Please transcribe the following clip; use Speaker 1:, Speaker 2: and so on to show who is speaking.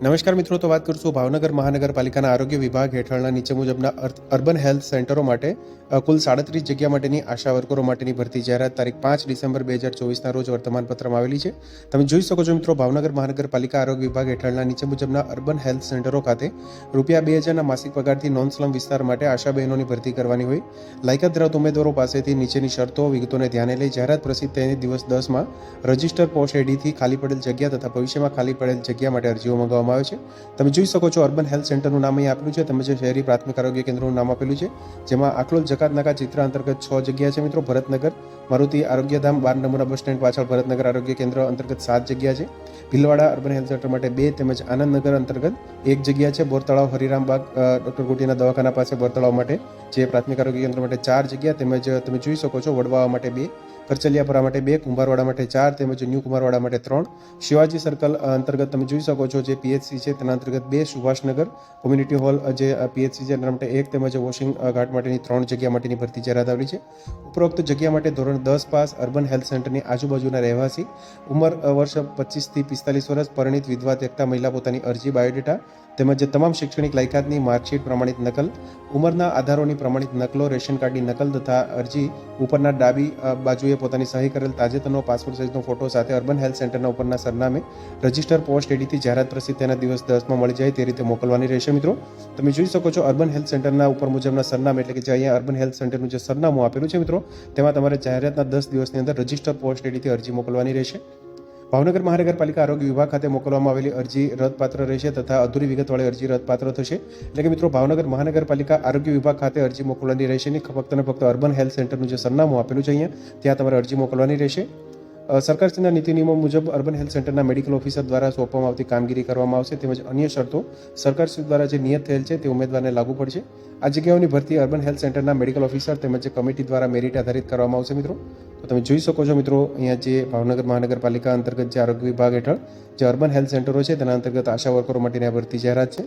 Speaker 1: નમસ્કાર મિત્રો, તો વાત કરશું ભાવનગર મહાનગરપાલિકાના આરોગ્ય વિભાગ હેઠળના નીચે મુજબના અર્બન હેલ્થ સેન્ટરો માટે. કુલ સાડત્રીસ જગ્યા માટેની આશા વર્કરો માટેની ભરતી. જાહેરાત તારીખ પાંચ ડિસેમ્બર બે હજાર ચોવીસના રોજ વર્તમાનપત્રમાં આવેલી છે. તમે જોઈ શકો છો મિત્રો, ભાવનગર મહાનગરપાલિકા આરોગ્ય વિભાગ હેઠળના નીચે મુજબના અર્બન હેલ્થ સેન્ટરો ખાતે રૂપિયા બે હજારના માસિક પગારથી નોન સ્લમ વિસ્તાર માટે આશા બહેનોની ભરતી કરવાની હોય. લાયકાત ધરાવતા ઉમેદવારો પાસેથી નીચેની શરતો, વિગતોને ધ્યાને લઈ જાહેરાત પ્રસિદ્ધ થઈને દિવસ દસમાં રજિસ્ટર પોસ્ટ એડીથી ખાલી પડેલ જગ્યા તથા ભવિષ્યમાં ખાલી પડેલ જગ્યા માટે અરજીઓ મંગાવવામાં આવે છે. તમે જોઈ શકો છો અર્બન હેલ્થ સેન્ટરનું નામ અહીં આપેલું છે. તેમજ શહેરી પ્રાથમિક આરોગ્ય કેન્દ્રનું નામ આપેલું છે. જેમાં આકલોલ જકાતનાકા ચિત્ર અંતર્ગત છ જગ્યા છે મિત્રો. ભરતનગર, મારુતિ આરોગ્યધામ, બાર નંબરના બસ સ્ટેન્ડ, પાછળ ભરતનગર આરોગ્ય કેન્દ્ર અંતર્ગત સાત જગ્યા છે. ભીલવાડા અર્બન હેલ્થ સેન્ટર માટે બે તેમજ આનંદનગર અંતર્ગત એક જગ્યા છે. બોરતળાવ હરિરામબાગ ડૉક્ટર ગોટીના દવાખાના પાસે બોરતળાવ માટે જે પ્રાથમિક આરોગ્ય કેન્દ્ર માટે ચાર જગ્યા તેમજ તમે જોઈ શકો છો વડવાવા માટે બે કરચલિયાપુરા માટે બે કુંભારવાડા માટે ચાર તેમજ ન્યૂ કુંભારવાડા માટે ત્રણ. શિવાજી સર્કલ અંતર્ગત તમે જોઈ શકો છો જે પીએચસી છે તેના અંતર્ગત બે સુભાષનગર કોમ્યુનિટી હોલ જે પીએચસી છે તેના માટે એક તેમજ વોશિંગ ઘાટ માટેની ત્રણ જગ્યા માટેની ભરતી જાહેરાત આવેલી છે. ઉપરોક્ત જગ્યા માટે ધોરણ દસ પાસ અર્બન હેલ્થ સેન્ટરની આજુબાજુના રહેવાસી. ઉંમર વર્ષ પચીસથી પિસ્તાલીસ વર્ષ પરિણીત વિધવા તેકતા મહિલા પોતાની અરજી બાયોડેટા તેમજ તમામ શૈક્ષણિક લાયકાતની માર્કશીટ પ્રમાણિત નકલ ઉંમરના આધારોની પ્રમાણિત નકલો રેશન કાર્ડની નકલ તથા અરજી ઉપરના ડાબી અ, પોતાની સહી કરેલ તાજેતરનો પાસપોર્ટ સાઇઝનો ફોટો સાથે અર્બન હેલ્થ સેન્ટરના ઉપરના સરનામે રજિસ્ટર પોસ્ટ એડીથી જાહેરાત પ્રસિદ્ધ તેના દિવસ દસમાં મળી જાય તે રીતે મોકલવાની રહેશે મિત્રો. તમે જોઈ શકો છો અર્બન હેલ્થ સેન્ટરના ઉપર મુજબના સરનામે એટલે કે જે અહીંયા અર્બન હેલ્થ સેન્ટરનું જે સરનામું આપેલું છે મિત્રો, તેમાં તમારે જાહેરાતના દસ દિવસની અંદર રજિસ્ટર પોસ્ટ એડીથી અરજી મોકલવાની રહેશે. ભાવનગર મહાનગરપાલિકા આરોગ્ય વિભાગ ખાતે મોકલવામાં આવેલી અરજી રદપાત્ર રહેશે તથા અધૂરી વિગતવાળી અરજી રદપાત્ર થશે. એટલે કે મિત્રો, ભાવનગર મહાનગરપાલિકા આરોગ્ય વિભાગ ખાતે અરજી મોકલવાની રહેશે. નહીં ફક્ત ને ફક્ત અર્બન હેલ્થ સેન્ટરનું જે સરનામું આપેલું છે અહીંયા, ત્યાં તમારે અરજી મોકલવાની રહેશે. સરકારશ્રીના નીતિ નિયમો મુજબ અર્બન હેલ્થ સેન્ટરના મેડિકલ ઓફિસર દ્વારા સોંપવામાં આવતી કામગીરી કરવામાં આવશે તેમજ અન્ય શરતો સરકારશ્રી દ્વારા જે નિયત થયેલ છે તે ઉમેદવારને લાગુ પડશે. આ જગ્યાઓની ભરતી અર્બન હેલ્થ સેન્ટરના મેડિકલ ઓફિસર તેમજ કમિટી દ્વારા મેરિટ આધારિત કરવામાં આવશે મિત્રો. તો તમે જોઈ શકો છો મિત્રો, અહીંયા જે ભાવનગર મહાનગરપાલિકા અંતર્ગત જે આરોગ્ય વિભાગ હેઠળ જે અર્બન હેલ્થ સેન્ટરો છે તેના અંતર્ગત આશા વર્કરો માટેની આ ભરતી જાહેરાત છે.